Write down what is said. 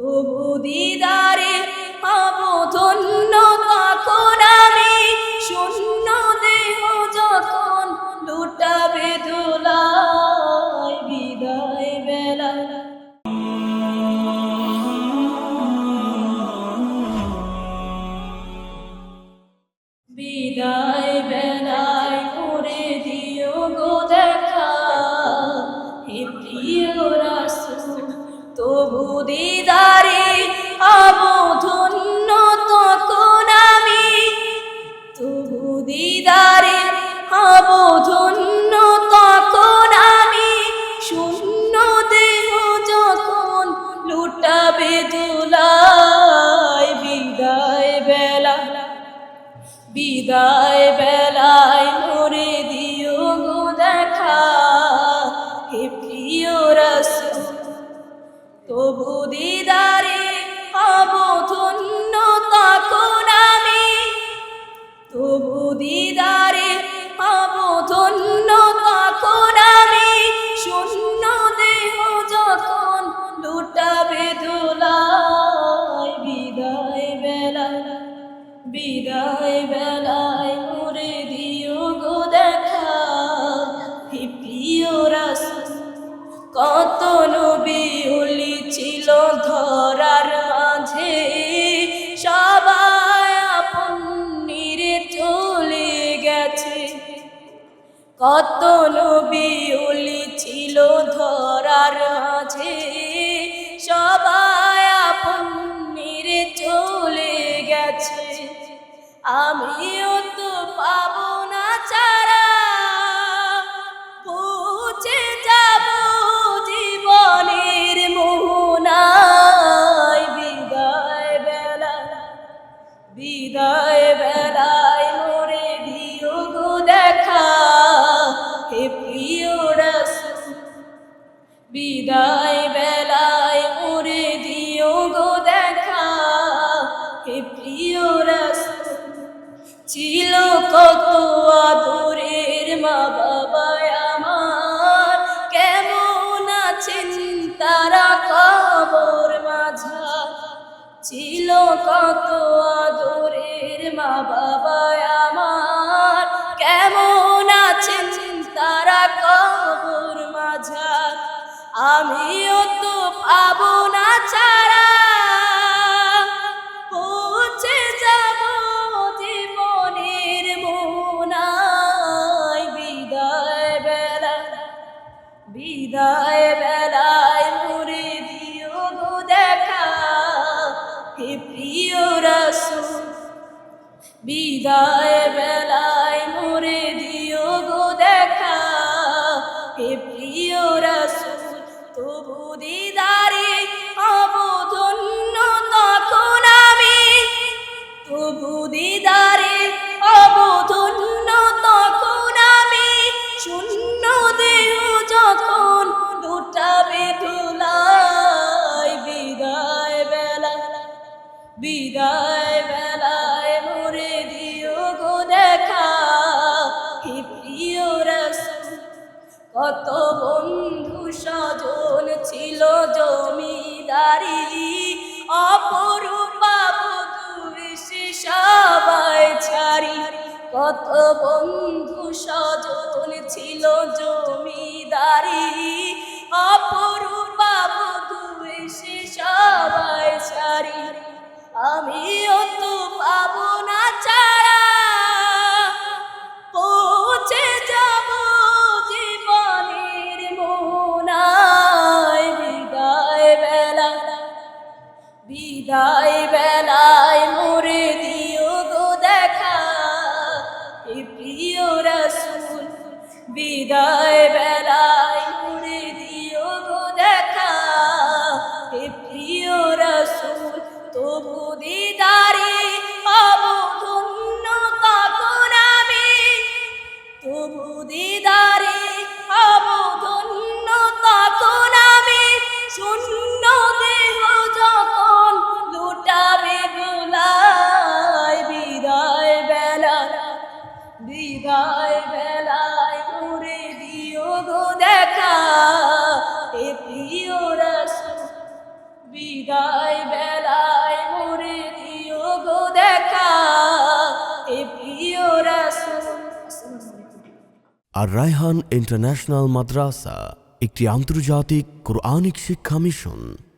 তবু দিদারে পাবো ধন্য তখন আমি শূন্য দেহ যখন লুটাবে দোলায় বিদায় বেলা। বিদায় দিদারে অবধন্য তখন আমি। তবু দিদারে অবধন্য তখন আমি। শূন্য দেহ যখন লুটাবে দোলায়, বিদায় বেলা, বিদায় বেলায় তবু দিদারে অবধন্য তখন আমি। তবু দিদারে অবধন্য তখন আমি। শূন্য দেহ যখন লুটাবে দোলায় বিদায় বেলা, বিদায় বেলায় মরে দিও গো দেখা। প্রিয় রাসূল, কত নবী কত নবী উলি ছিল ধরার মাঝে। সবাই আপন নিরে চলে গেছে। আমিও তো পাবো প্রিয় ছিল কত আদরের মা বাবা আমার। কেমন আছেন তারা কবর মাঝা ছিল কত আদরের মা বাবা আমার। কেমন আছেন তারা কবর মাঝা আমিও তো পাবো না ছাড়া বেলায় মুরে দিও গো দেখা হে প্রিয় রাসূল। বিদায় বিদায় বেলায় মরে দিও গো দেখা। হে প্রিয় রাসূল, কত বন্ধু স্বজন ছিল জমিদারি। অপরূপা বধূ এসে সবাই ছাড়ি। কত বন্ধু স্বজন ছিল জমিদারি। অপরূপা বিদায় বেলায় দিও দেখা এ প্রিয় রাসূল। বিদায় বেলায় মোরে দিও গো দেখা এ প্রিয় রাসূল। আর রায়হান ইন্টারন্যাশনাল মাদ্রাসা, একটি আন্তর্জাতিক কোরআনিক শিক্ষা মিশন।